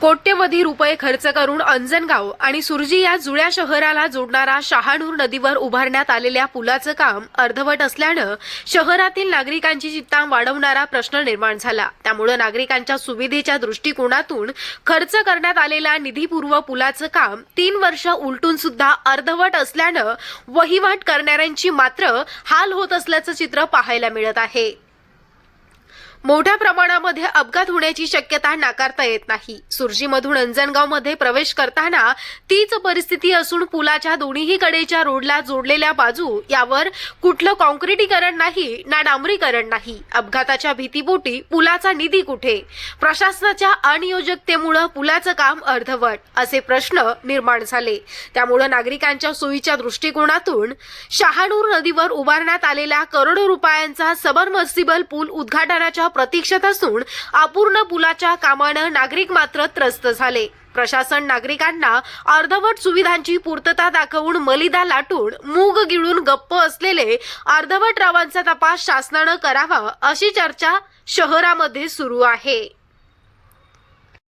कोट्यवधी रुपये खर्च करून अंजनगाव आणि सुरजी या जुळ्या शहराला जोडणारा शहानूर नदीवर उभारण्यात आलेल्या पुलाचं काम अर्धवट असल्यानं शहरातील नागरिकांची चित्ता वाढवणारा प्रश्न निर्माण झाला. त्यामुळे नागरिकांच्या सुविधेच्या दृष्टिकोनातून खर्च करण्यात आलेल्या निधीपूर्व पुलाचं काम तीन वर्ष उलटून सुद्धा अर्धवट असल्यानं वहिवाट करणाऱ्यांची मात्र हाल होत असल्याचं चित्र पाहायला मिळत आहे. मोठ्या प्रमाणामध्ये अपघात होण्याची शक्यता नाकारता येत नाही. सुरजीमधून अंजनगावमध्ये प्रवेश करताना तीच परिस्थिती असून पुलाच्या दोन्हीही कडेच्या रोडला जोडलेल्या बाजू यावर कुठलं कॉन्क्रिटीकरण नाही ना डांबरीकरण नाही. अपघाताच्या भीतीपोटी पुलाचा निधी कुठे? प्रशासनाच्या अनियोजकतेमुळे पुलाचं काम अर्धवट असे प्रश्न निर्माण झाले. त्यामुळे नागरिकांच्या सोयीच्या दृष्टिकोनातून शहानूर नदीवर उभारण्यात आलेला करोडो रुपयांचा सबरमसिबल पूल उद्घाटनाच्या प्रतीक्षेत असून अपूर्ण पुलाच्या कामानं नागरिक मात्र त्रस्त झाले. प्रशासन नागरिकांना अर्धवट सुविधांची पूर्तता दाखवून मलिदा लाटून मूग गिळून गप्प असलेले अर्धवट रावांचा तपास शासनानं करावा अशी चर्चा शहरामध्ये सुरू आहे.